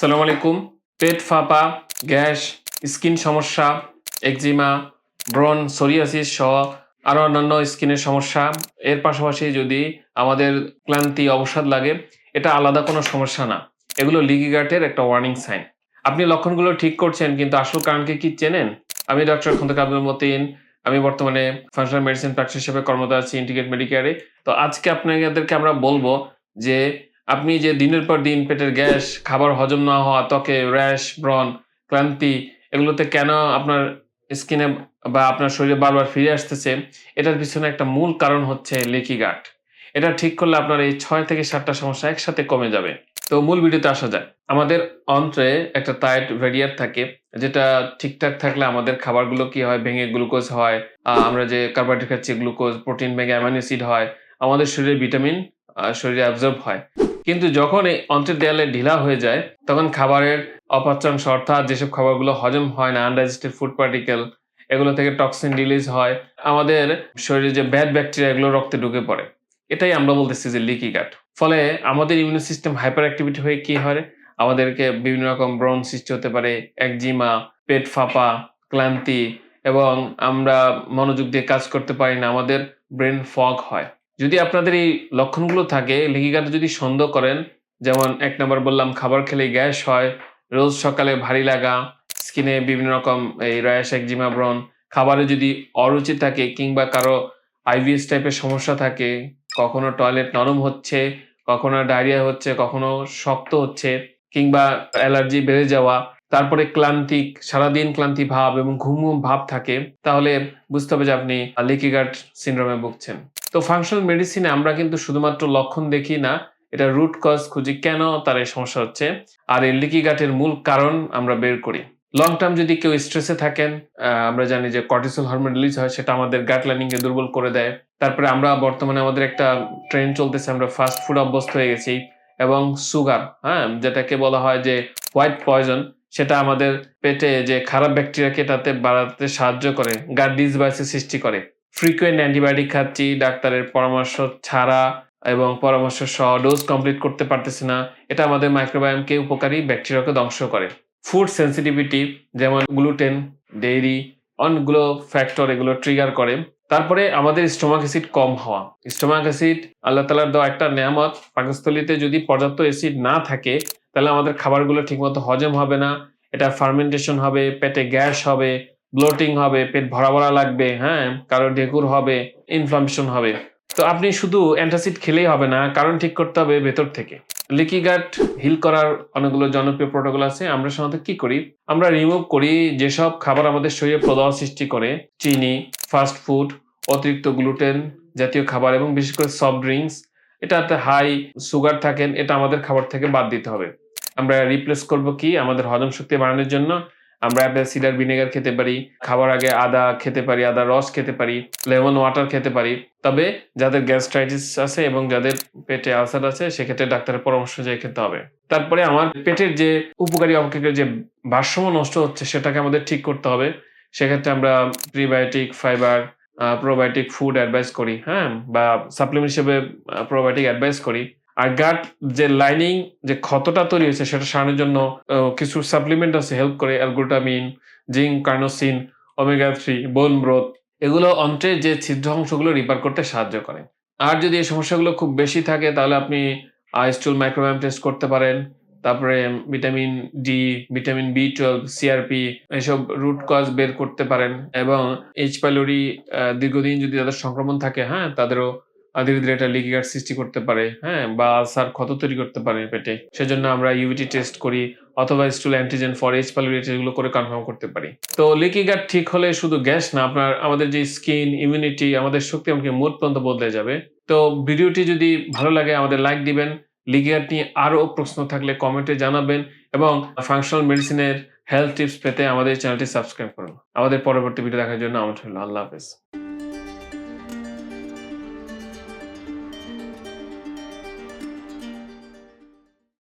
সালাম আলাইকুম। পেট ফাঁপা, গ্যাস, স্কিন সমস্যা, একজিমা, ব্রন, সোরিয়াসিস সহ আরও অন্যান্য স্কিনের সমস্যা। এর পাশাপাশি যদি আমাদের ক্লান্তি, অবসাদ লাগে, এটা আলাদা কোনো সমস্যা না। এগুলো লিগি গার্টের একটা ওয়ার্নিং সাইন আপনি লক্ষণগুলো ঠিক করছেন, কিন্তু আসল কারণকে কি চেনেন? আমি ডক্টর খন্দকার আব্দুল মতিন। আমি বর্তমানে ফাংশনাল মেডিসিন প্র্যাকটিস হিসেবে কর্মরত আছি ইন্টিগ্রেট মেডিকেয়ারে তো আজকে আপনাদেরকে আমরা বলব যে আপনি যে দিনের পর দিন পেটের গ্যাস, খাবার হজম না হওয়া, ত্বকে র্যাশ ব্রন ক্লান্তি, এগুলোতে কেন আপনার স্কিনে বা আপনার শরীরে বারবার ফিরে আসতেছে, এটার পিছনে একটা মূল কারণ হচ্ছে লেকি গাট এটা ঠিক করলে আপনার এই ছয় থেকে সাতটা সমস্যা একসাথে কমে যাবে। তো মূল ভিডিওতে আসা যায় আমাদের অন্ত্রে একটা টাইট ভেরিয়ার থাকে, যেটা ঠিকঠাক থাকলে আমাদের খাবারগুলো কি হয়? ভেঙে গ্লুকোজ হয় আমরা যে কার্বোহাইড্রেট খাচ্ছি গ্লুকোজ প্রোটিন ভেঙে অ্যামাইনো অ্যাসিড হয়, আমাদের শরীরে ভিটামিন শরীরে অ্যাবজর্ব হয়। কিন্তু যখন এই অন্ত্রের দেয়ালে ঢিলা হয়ে যায়, তখন খাবারের অপাচাংশ অর্থাৎ যেসব খাবারগুলো হজম হয় না আনডাইজেস্টেড ফুড পার্টিকেল এগুলো থেকে টক্সিন রিলিজ হয়, আমাদের শরীরে যে ব্যাড ব্যাকটেরিয়া এগুলো রক্তে ঢুকে পড়ে। এটাই আমরা বলতেছি যে লিকি গাট ফলে আমাদের ইমিউন সিস্টেম হাইপার অ্যাক্টিভিটি হয়ে কি হয় আমাদেরকে বিভিন্ন রকম ব্রণ সৃষ্টি হতে পারে, একজিমা, পেট ফাঁপা, ক্লান্তি, এবং আমরা মনোযোগ দিয়ে কাজ করতে পারি না, আমাদের ব্রেন ফগ হয়। যদি আপনাদের এই লক্ষণগুলো থাকে লিকি গাটে যদি সন্দেহ করেন, যেমন এক নম্বর বললাম, খাবার খেলে গ্যাস হয়, রোজ সকালে ভারী লাগা, স্কিনে বিভিন্ন রকম এই র্যাশ একজিমা ব্রণ খাবারে যদি অরুচি থাকে কিংবা কারও আইভিএস টাইপের সমস্যা থাকে, কখনো টয়লেট নরম হচ্ছে, কখনো ডায়রিয়া হচ্ছে, কখনো শক্ত হচ্ছে, কিংবা অ্যালার্জি বেড়ে যাওয়া, তারপরে ক্লান্তি, সারাদিন ক্লান্তি ভাব এবং ঘুম ঘুম ভাব থাকে, তাহলে বুঝতে হবে যে আপনি লিকি গাট সিন্ড্রোমে ভুগছেন। তো ফাংশনাল মেডিসিনে আমরা কিন্তু শুধুমাত্র লক্ষণ দেখি না, এটা রুট কজ খুঁজি কেন, তার এই সমস্যা হচ্ছে। আর এই লিকি গাটের মূল কারণ আমরা বের করি। লং টার্ম যদি কেউ স্ট্রেসে থাকেন আমরা জানি যে কর্টিসল হরমোন রিলিজ হয়, সেটা আমাদের গাট লাইনিংকে দুর্বল করে দেয়। তারপরে আমরা বর্তমানে আমাদের একটা ট্রেন্ড চলতেছে, আমরা ফাস্ট ফুড অভ্যস্ত হয়ে গেছি। এবং সুগার হ্যাঁ যেটাকে বলা হয় যে হোয়াইট পয়জন সেটা আমাদের পেটে যে খারাপ ব্যাকটেরিয়াকে তাতে বাড়াতে সাহায্য করে গাট ডিসবাইসের সৃষ্টি করে। ফ্রিকুয়েন্ট অ্যান্টিবায়োটিক খাচ্ছি, ডাক্তারের পরামর্শ ছাড়া এবং পরামর্শ সহ ডোজ কমপ্লিট করতে পারতেছি না। এটা আমাদের মাইক্রোবায়োমকে উপকারী ব্যাকটেরিয়াকে ধ্বংস করে। ফুড সেন্সিটিভিটি যেমন গ্লুটেন ডেইরি অনেকগুলো ফ্যাক্টর এগুলো ট্রিগার করে। তারপরে আমাদের স্টোমাক অ্যাসিড কম হওয়া। স্টোমাক অ্যাসিড আল্লাহ তালার দেওয়া একটা নিয়ামত, পাকস্থলিতে যদি পর্যাপ্ত অ্যাসিড না থাকে, তাহলে আমাদের খাবারগুলো ঠিকমতো হজম হবে না। এটা ফার্মেন্টেশন হবে, পেটে গ্যাস হবে ব্লোটিং হবে, পেট ভরা ভরা লাগবে হ্যাঁ কারও ডেকুর হবে ইনফ্লামেশন হবে। তো আপনি শুধু অ্যান্টাসিড খেলেই হবে না, কারণ ঠিক করতে হবে ভেতর থেকে। লিকি গাট হিল করার অনেকগুলো জনপ্রিয় প্রোটোকল আছে, আমরা সাধারণত কি করি? আমরা রিমুভ করি যেসব খাবার আমাদের শরীরে প্রদাহ সৃষ্টি করে, চিনি ফাস্ট ফুড অতিরিক্ত গ্লুটেন জাতীয় খাবার এবং বিশেষ করে সফট ড্রিঙ্কস এটাতে হাই সুগার থাকেন, এটা আমাদের খাবার থেকে বাদ দিতে হবে। আমরা রিপ্লেস করব কি? আমাদের হজম শক্তি বাড়ানোর জন্য আমরা অ্যাপেল সিডার ভিনেগার খেতে পারি, খাবার আগে আদা খেতে পারি, আদা রস খেতে পারি লেমন ওয়াটার খেতে পারি। তবে যাদের গ্যাস্ট্রাইটিস আছে এবং যাদের পেটে আলসার আছে, সেক্ষেত্রে ডাক্তারের পরামর্শ অনুযায়ী খেতে হবে। তারপরে আমার পেটের যে উপকারী অপকারী যে ভারসাম্য নষ্ট হচ্ছে, সেটাকে আমাদের ঠিক করতে হবে। সেক্ষেত্রে আমরা prebiotic fibre probiotic food advice করি হ্যাঁ? বা সাপ্লিমেন্ট হিসেবে প্রোবায়োটিক অ্যাডভাইস করি। গাট যে লাইনিং যে ক্ষতটা তৈরি হয়েছে, সেটা সারানোর জন্য কিছু সাপ্লিমেন্ট আছে হেল্প করে L glutamine zinc carnosine omega three bone broth এগুলো অন্ত্রের যে ছিদ্র অংশগুলো রিপার করতে সাহায্য করে। আর যদি এই সমস্যাগুলো খুব বেশি থাকে, তাহলে আপনি আইস্টুল মাইক্রোবায়োম টেস্ট করতে পারেন। তারপরে vitamin D vitamin B twelve CRP এসব রুট কজ বের করতে পারেন। এবং এইচ পাইলোরি দীর্ঘদিন যদি তাদের সংক্রমণ থাকে হ্যাঁ তাদেরও ধীরে ধীরে এটা লিকি গার্ড সৃষ্টি করতে পারে হ্যাঁ বা আলসার ক্ষত তৈরি করতে পারে পেটে। সেজন্য আমরা ইউভিটি টেস্ট করি অথবা stool antigen for H pylori এগুলো করে কনফার্ম করতে পারি। তো লিকি গার্ড ঠিক হলে শুধু গ্যাস না, আপনার আমাদের যে স্কিন ইমিউনিটি আমাদের শক্তি আমাকে মোট পর্যন্ত বদলে যাবে। তো ভিডিওটি যদি ভালো লাগে আমাদের লাইক দিবেন গার্ড নিয়ে আরও প্রশ্ন থাকলে কমেন্টে জানাবেন এবং ফাংশনাল মেডিসিনের হেলথ টিপস পেতে আমাদের চ্যানেলটি সাবস্ক্রাইব করুন। আমাদের পরবর্তী ভিডিও দেখার জন্য আমার আল্লাহ হাফেজ।